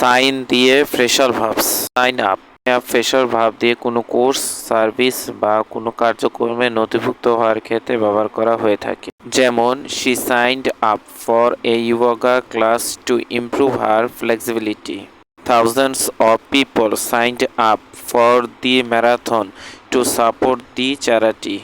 Sign দিয়ে phrasal verbs. Sign up. Fresher verb দিয়ে কোনো কোর্স, সার্ভিস বা কোনো কার্যক্রমে নথিভুক্ত হওয়ার ক্ষেত্রে ব্যবহার করা হয়ে থাকে। যেমন she signed up for a yoga class to improve her flexibility Thousands of people signed up for the marathon to support the charity.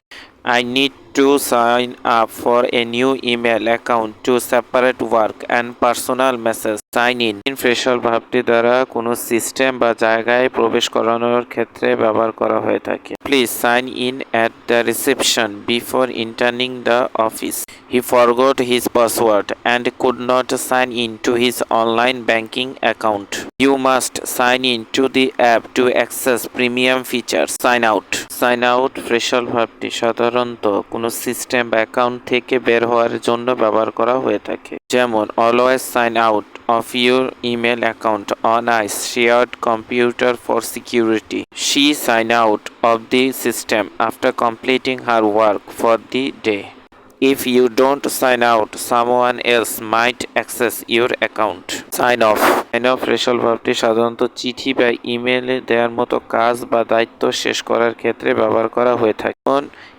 I need to sign up for a new email account to separate work and personal message. Sign in. In ফ্রেশাল ভাবটি দ্বারা কোনো system বা জায়গায় প্রবেশ করানোর ক্ষেত্রে ব্যবহার করা হয়ে থাকে please sign in at the reception before entering the office He forgot his password and could not sign in to his online banking account. You must sign in to the app to access premium features. Sign out. Sign out ফ্রেশাল ভাবটি সাধারণত কোনো system বা account থেকে বের হওয়ার জন্য ব্যবহার করা হয়ে থাকে যেমন always sign out of your email account on a shared computer for security. She sign out of the system after completing her work for the day. If you don't sign out, someone else might access your account. Sign off. Sign off racial ভাবটি সাধারণত চিঠি বা ইমেলে দেওয়ার মতো কাজ বা দায়িত্ব শেষ করার ক্ষেত্রে ব্যবহার করা হয়ে থাকে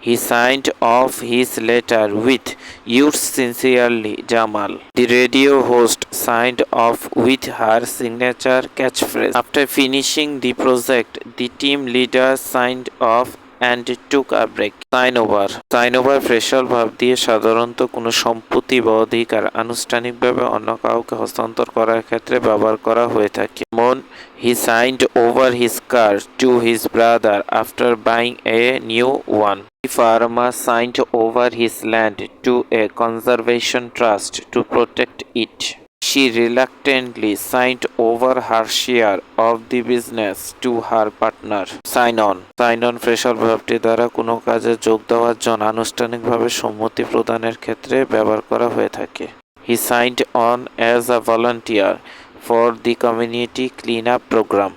he signed off his letter with your sincerely Jamal the radio host signed off with her signature catchphrase. After finishing the project, the team leader signed off and took a break. Sign over. Sign over ফ্রেশাল verb দিয়ে সাধারণত কোনো সম্পত্তি বা অধিকার আনুষ্ঠানিকভাবে অন্য কাউকে হস্তান্তর করার ক্ষেত্রে ব্যবহার করা হয়ে থাকে যেমন হি signed over his car to his brother after buying a new one farmer signed over his land to a conservation trust to protect it. She reluctantly signed over her share of the business to her partner. Sign on. Sign on ফ্রেশাল ভাবটি দ্বারা কোনো কাজে যোগ দেওয়ার জন্য আনুষ্ঠানিকভাবে সম্মতি প্রদানের ক্ষেত্রে ব্যবহার করা হয়ে থাকে He signed on as a volunteer for the community cleanup program.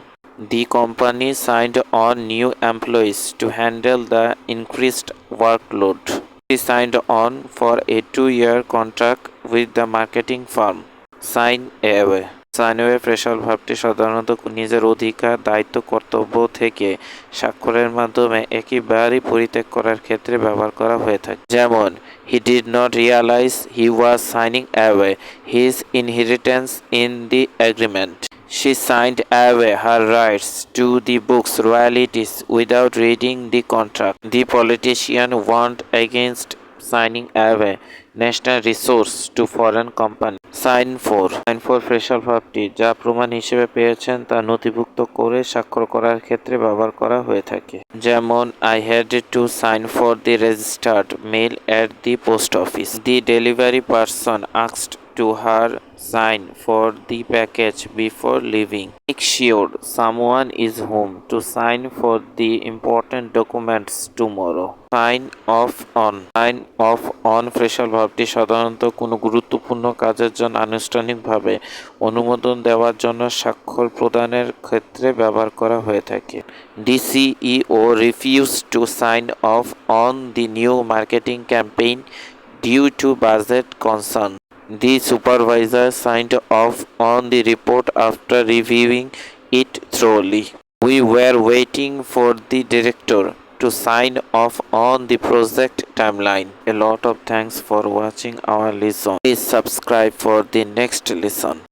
The company signed on new employees to handle the increased workload. He signed on for a two-year contract with the marketing firm. Sign away sign away ফ্রেশাল ভাবটি সাধারণত নিজের অধিকার, দায়িত্ব, কর্তব্য থেকে স্বাক্ষরের মাধ্যমে একেবারেই পরিত্যাগ করার ক্ষেত্রে ব্যবহার করা হয়ে থাকে যেমন he did not realise he was signing away his inheritance in the agreement She signed away her rights to the book's, royalties, without reading the contract. The politician warned against signing away national resource to foreign company. Sign for. Sign for phrasal ভাবটি যা প্রমাণ হিসেবে পেয়েছেন তা নথিভুক্ত করে স্বাক্ষর করার ক্ষেত্রে ব্যবহার করা হয়ে থাকে। যেমন I had to sign for the registered mail at the post office the delivery person আক্সড to her sign for the package before leaving make sure someone is home to sign for the important documents tomorrow sign off on sign off on phrasal প্রভাবটি সাধারণত কোনো গুরুত্বপূর্ণ কাজের জন্য আনুষ্ঠানিকভাবে অনুমোদন দেওয়ার জন্য স্বাক্ষর প্রদানের ক্ষেত্রে ব্যবহার করা হয়ে থাকে। The CEO refuse to sign off on the new marketing campaign due to budget concern. The supervisor signed off on the report after reviewing it thoroughly. We were waiting for the director. To sign off on the project timeline. A lot of thanks for watching our lesson. Please subscribe for the next lesson.